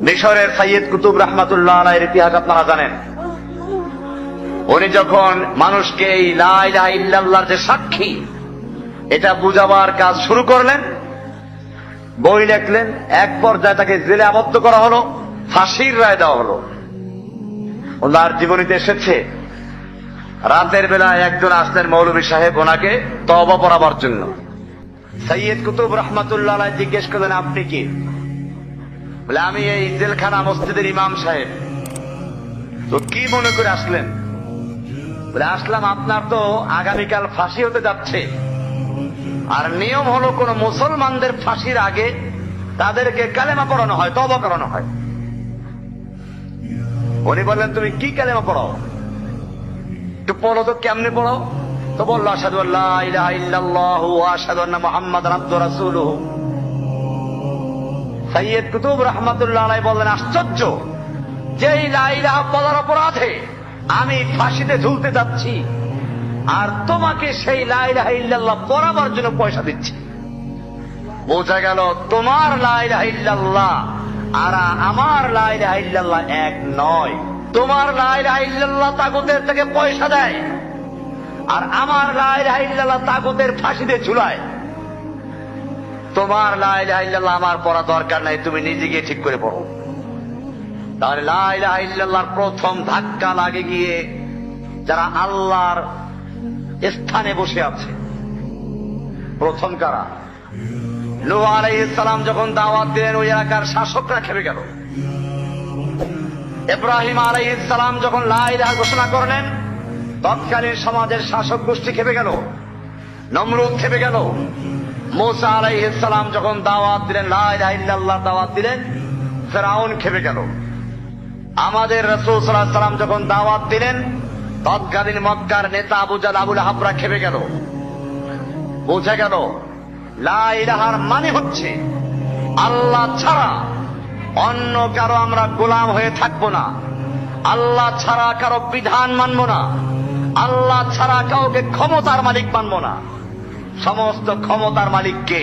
মিশরের সাইয়দ কুতুব রহমাতুল্লাহ আলাইয়ের ইতিহাস আপনারা জানেন। উনি যখন মানুষকে এই লা ইল্লাল্লাহর যে সাক্ষী, এটা বুঝাবার কাজ শুরু করলেন, বই লেখলেন, এক পর্যায়ে তাকে জেলে আবদ্ধ করা হলো, ফাঁসির রায় দেওয়া হলো। ওনার জীবনীতে এসেছে, রাতের বেলায় একজন আসলেন মৌলভী সাহেব ওনাকে তবা পড়াবার জন্য। সৈয়দ কুতুব রহমাতুল্লাহ জিজ্ঞেস করলেন, আপনি কি? বলে, আমি এই জেলখানা মসজিদের ইমাম সাহেব। তো কি মনে করে আসলেন? বলে, আসলাম, আপনার তো আগামীকাল ফাঁসি হতে যাচ্ছে। আর নিয়ম হলো, কোন মুসলমানদের ফাঁসির আগে তাদেরকে কালেমা পড়ানো হয় তবা করানো হয়। উনি বললেন, তুমি কি কালেমা পড়াও? একটু পড়ো তো কেমনে পড়ো তো বলল আসাদু আল্লাহ ইলাহা ইল্লাল্লাহ আন্না মুহাম্মাদান আবদুহু রাসূলুহু। সৈয়দ কুতুব রহমাতুল্লাহ আলাই বললেন, আশ্চর্য! যে এই লা ইলাহা বলার অপরাধে আমি ফাঁসিতে ঝুলতে যাচ্ছি, আর তোমাকে সেই লা ইলাহা ইল্লাল্লাহ পড়াবার জন্য পয়সা দিচ্ছি। বোঝা গেল, তোমার লা ইলাহা ইল্লাল্লাহ আর আমার লা ইলাহা ইল্লাল্লাহ এক নয়। তোমার লা ইলাহা ইল্লাল্লাহ তাগুতের থেকে পয়সা দেয়, আর আমার লা ইলাহা ইল্লাল্লাহ তাগুতের ফাঁসিতে ঝুলায়। তোমার আমার পড়া দরকার নাই, তুমি নিজে গিয়ে ঠিক করে পড়ো। তাহলে লা ইলাহা প্রথম ধাক্কা লাগে গিয়ে যারা আল্লাহর স্থানে বসে আছে। প্রথম কারা? লো আলাইসালাম যখন দাওয়াত দিলেন, ওই এলাকার শাসকরা খেপে গেল। ইব্রাহিম আলাইসালাম যখন লাইলাহ ঘোষণা করলেন, তৎকালীন সমাজের শাসক গোষ্ঠী খেপে গেল। নমরুদ খেপে গেল। মোসা আলাইসালাম যখন দাওয়াত দিলেন লাইলাহ ইল্লাল্লাহ দাওয়াত দিলেন, ফেরাউন খেপে গেল। আমাদের রসুল সাল্লাহ সাল্লাম যখন দাওয়াত দিলেন, তৎকালীন মক্কার নেতা আবু জাল, আবুল হাবরা খেপে গেল। বোঝা গেল, লা ইলাহার মানে হচ্ছে, আল্লাহ ছাড়া অন্য কারও আমরা গোলাম হয়ে থাকব না। আল্লাহ ছাড়া কারও বিধান মানবো না। আল্লাহ ছাড়া কাউকে ক্ষমতার মালিক মানবো না। সমস্ত ক্ষমতার মালিককে।